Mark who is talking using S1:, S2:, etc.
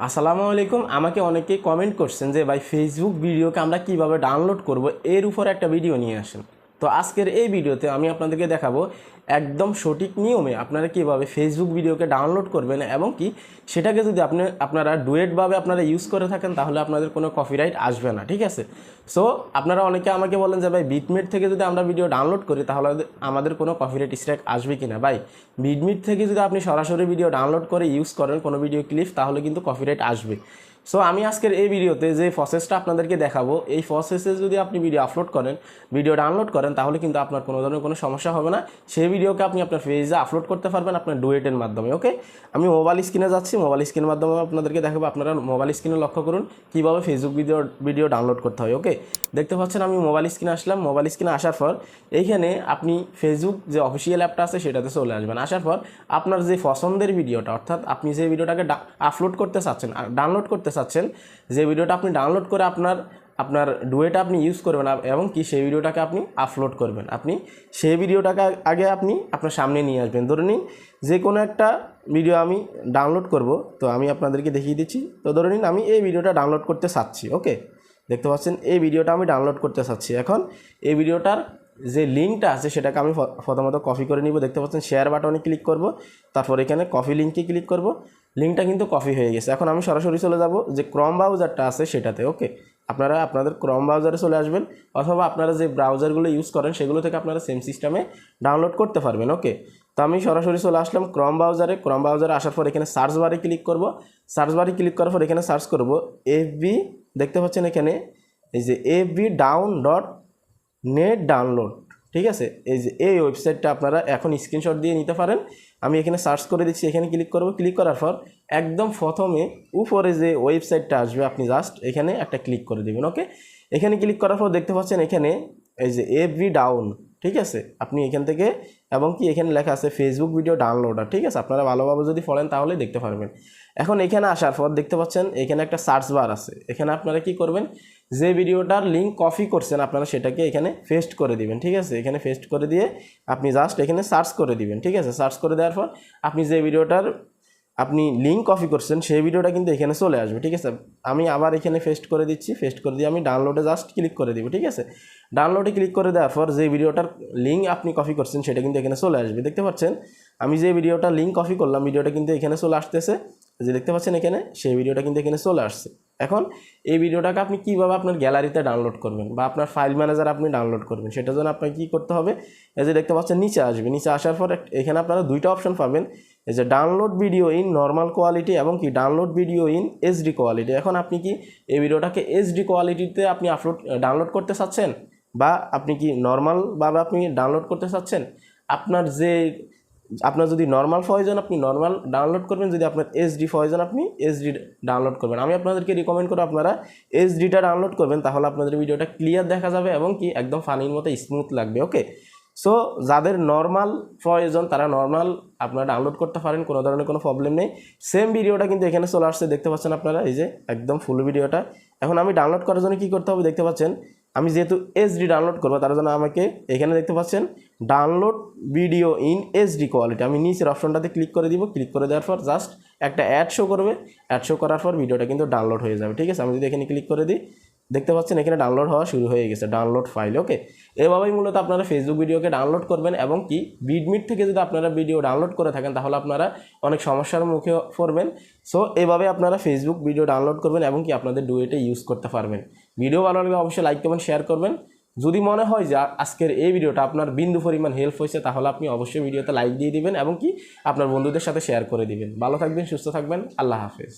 S1: আসসালামু আলাইকুম। আমাকে অনেকেই কমেন্ট করছেন যে, ভাই ফেসবুক ভিডিওকে আমরা কীভাবে ডাউনলোড করব? এর উপর একটা ভিডিও নিয়ে আসেন। তো আজকের এই ভিডিওতে আমি আপনাদেরকে দেখাবো একদম সঠিক নিয়মে আপনারা কীভাবে ফেসবুক ভিডিওকে ডাউনলোড করবেন এবং কি সেটাকে যদি আপনি, আপনারা ডুয়েটভাবে আপনারা ইউজ করে থাকেন, তাহলে আপনাদের কোনো কপিরাইট আসবে না, ঠিক আছে? সো আপনারা অনেকে আমাকে বলেন যে, ভাই বিটমিট থেকে যদি আমরা ভিডিও ডাউনলোড করি, তাহলে আমাদের কোনো কপিরাইট স্ট্রাইক আসবে কি না ভাই বিটমিট থেকে যদি আপনি সরাসরি ভিডিও ডাউনলোড করে ইউজ করেন কোনো ভিডিও ক্লিপ তাহলে কিন্তু কপিরাইট আসবে। সো আমি আজকের এই ভিডিওতে যে প্রসেসটা আপনাদেরকে দেখাবো, এই প্রসেসে যদি আপনি ভিডিও আপলোড করেন ভিডিও ডাউনলোড করেন, তাহলে কিন্তু আপনার কোনো ধরনের কোনো সমস্যা হবে না। সেই ভিডিওকে আপনি আপনার পেজে আপলোড করতে পারবেন আপনার ডুয়েটের মাধ্যমে ওকে আমি মোবাইল স্ক্রিনে যাচ্ছি মোবাইল স্ক্রিনের মাধ্যমে আপনাদেরকে দেখাবো, আপনারা মোবাইল স্ক্রিনে লক্ষ্য করুন, কীভাবে ফেসবুক ভিডিও ভিডিও ডাউনলোড করতে হয় ওকে দেখতে পাচ্ছেন আমি মোবাইল স্ক্রিনে আসলাম মোবাইল স্ক্রিনে আসার পর এইখানে আপনি ফেসবুক যে অফিসিয়াল অ্যাপটা আছে, সেটাতে চলে আসবেন। আসার পর আপনার যে পছন্দের ভিডিওটা অর্থাৎ আপনি যে ভিডিওটাকে আপলোড করতে চাচ্ছেন ডাউনলোড করতে চাচ্ছেন, যে ভিডিওটা আপনি ডাউনলোড করে আপনার আপনার ডুয়েটা আপনি ইউজ করবেন এবং কি সেই ভিডিওটাকে আপনি আপলোড করবেন। আপনি সেই ভিডিওটাকে আগে আপনি আপনার সামনে নিয়ে আসবেন। ধরে নিন, যে কোনো একটা ভিডিও আমি ডাউনলোড করব, তো আমি আপনাদেরকে দেখিয়ে দিচ্ছি। তো ধরে নিন, আমি এই ভিডিওটা ডাউনলোড করতে চাচ্ছি ওকে দেখতে পাচ্ছেন, এই ভিডিওটা আমি ডাউনলোড করতে চাচ্ছি। এখন এই ভিডিওটার যে লিঙ্কটা আছে, সেটাকে আমি প্রথমত কপি করে নিব। দেখতে পাচ্ছেন শেয়ার বাটনে ক্লিক করব, তারপর এখানে কপি লিঙ্কে ক্লিক করব। লিঙ্কটা কিন্তু কপি হয়ে গেছে। এখন আমি সরাসরি চলে যাব যে ক্রম ব্রাউজারটা আছে সেটাতে, ওকে? আপনারা, আপনাদের ক্রম ব্রাউজারে চলে আসবেন, অথবা আপনারা যে ব্রাউজারগুলো ইউজ করেন সেগুলো থেকে আপনারা সেম সিস্টেমে ডাউনলোড করতে পারবেন, ওকে? তো আমি সরাসরি চলে আসলাম ক্রম ব্রাউজারে ক্রম ব্রাউজারে আসার পর এখানে সার্চ বারে ক্লিক করব। সার্চ বারে ক্লিক করার পর এখানে সার্চ করব এফবি দেখতে পাচ্ছেন এখানে, এই যে FB down dot net download ঠিক আছে? এই যে এই ওয়েবসাইটটা আপনারা এখন স্ক্রিনশট দিয়ে নিতে পারেন। আমি এখানে সার্চ করে দিচ্ছি, এখানে ক্লিক করব। ক্লিক করার পর একদম প্রথমে উপরে যে ওয়েবসাইটটা আসবে, আপনি জাস্ট এখানে একটা ক্লিক করে দেবেন ওকে এখানে ক্লিক করার পর দেখতে পাচ্ছেন এখানে এই যে এভি ডাউন ঠিক আছে? আপনি এখান থেকে এবং কি এখানে লেখা আছে ফেসবুক ভিডিও ডাউনলোডার ঠিক আছে? আপনারা ভালোভাবে যদি ফলেন তাহলে দেখতে পারবেন। এখন এখানে আসার পর দেখতে পাচ্ছেন এখানে একটা সার্চ বার আছে। এখানে আপনারা কি করবেন? যে ভিডিওটার লিঙ্ক কপি করছেন আপনারা সেটাকে এখানে পেস্ট করে দিবেন, ঠিক আছে? এখানে পেস্ট করে দিয়ে আপনি জাস্ট এখানে সার্চ করে দিবেন, ঠিক আছে? সার্চ করে দেওয়ার পর আপনি যে ভিডিওটার আপনি লিঙ্ক কপি করছেন, সেই ভিডিওটা কিন্তু এখানে চলে আসবে, ঠিক আছে? আমি আবার এখানে ফেস্ট করে দিচ্ছি ফেস্ট করে দিয়ে আমি ডাউনলোডে জাস্ট ক্লিক করে দিব, ঠিক আছে? ডাউনলোডে ক্লিক করে দেওয়ার পর যে ভিডিওটার লিঙ্ক আপনি কপি করছেন, সেটা কিন্তু এখানে চলে আসবে, দেখতে পাচ্ছেন? আমি যে ভিডিওটা লিঙ্ক কপি করলাম, ভিডিওটা কিন্তু এখানে চলে আসতেছে যে দেখতে পাচ্ছেন এখানে, সেই ভিডিওটা কিন্তু এখানে চলে আসছে। এখন এই ভিডিওটাকে আপনি কীভাবে আপনার গ্যালারিতে ডাউনলোড করবেন বা আপনার ফাইল ম্যানেজার আপনি ডাউনলোড করবেন, সেটার জন্য আপনাকে কী করতে হবে? এই যে দেখতে পাচ্ছেন, নিচে আসবে। নিচে আসার পর এখানে আপনারা দুইটা অপশন পাবেন। এই যে download video in normal quality এবং কি download video in HD quality এখন আপনি কি এই ভিডিওটাকে এইচডি কোয়ালিটিতে আপনি আপলোড ডাউনলোড করতে চাচ্ছেন? বা আপনি কি নর্মালভাবে আপনি ডাউনলোড করতে চাচ্ছেন? আপনার যে আপনার যদি নর্মাল প্রয়োজন আপনি নর্মাল ডাউনলোড করবেন, যদি আপনার এসডি প্রয়োজন আপনি এসডি ডাউনলোড করবেন। আমি আপনাদেরকে রিকমেন্ড করব আপনারা এসডিটা ডাউনলোড করবেন, তাহলে আপনাদের ভিডিওটা ক্লিয়ার দেখা যাবে এবং কি একদম ফানির মতো স্মুথ লাগবে ওকে সো যাদের নর্মাল প্রয়োজন তারা নর্মাল আপনারা ডাউনলোড করতে পারেন, কোনো ধরনের কোনো প্রবলেম নেই। সেম ভিডিওটা কিন্তু এখানে চলে আসছে, দেখতে পাচ্ছেন আপনারা? এই যে, একদম ফুল ভিডিওটা এখন আমি ডাউনলোড করার জন্য কী করতে হবে? দেখতে পাচ্ছেন আমি যেহেতু এইচডি ডাউনলোড করব, তার জন্য আমাকে এখানে দেখতে পাচ্ছেন download video in HD quality আমি নিচের অপশনটাতে ক্লিক করে দিব ক্লিক করে দেওয়ার পর জাস্ট একটা অ্যাড শো করবে। অ্যাড শো করার পর ভিডিওটা কিন্তু ডাউনলোড হয়ে যাবে, ঠিক আছে? আমি যদি এখানে ক্লিক করে দিই দেখতে পাচ্ছেন, এখানে ডাউনলোড হওয়া শুরু হয়ে গেছে ডাউনলোড ফাইল ওকে এভাবেই মূলত আপনারা ফেসবুক ভিডিওকে ডাউনলোড করবেন এবং কি বিডমিট থেকে যদি আপনারা ভিডিও ডাউনলোড করে থাকেন, তাহলে আপনারা অনেক সমস্যার মুখে পড়বেন। সো এভাবে আপনারা ফেসবুক ভিডিও ডাউনলোড করবেন এবং কি আপনাদের ডুয়েটে ইউজ করতে পারবেন। ভিডিও ভালো লাগলে অবশ্যই লাইক করবেন শেয়ার করবেন। যদি মনে হয় যে আজকের এই ভিডিওটা আপনার বিন্দু পরিমাণ হেল্প হয়েছে, তাহলে আপনি অবশ্যই ভিডিওতে লাইক দিয়ে দিবেন এবং কি আপনার বন্ধুদের সাথে শেয়ার করে দিবেন। ভালো থাকবেন, সুস্থ থাকবেন, আল্লাহ হাফেজ।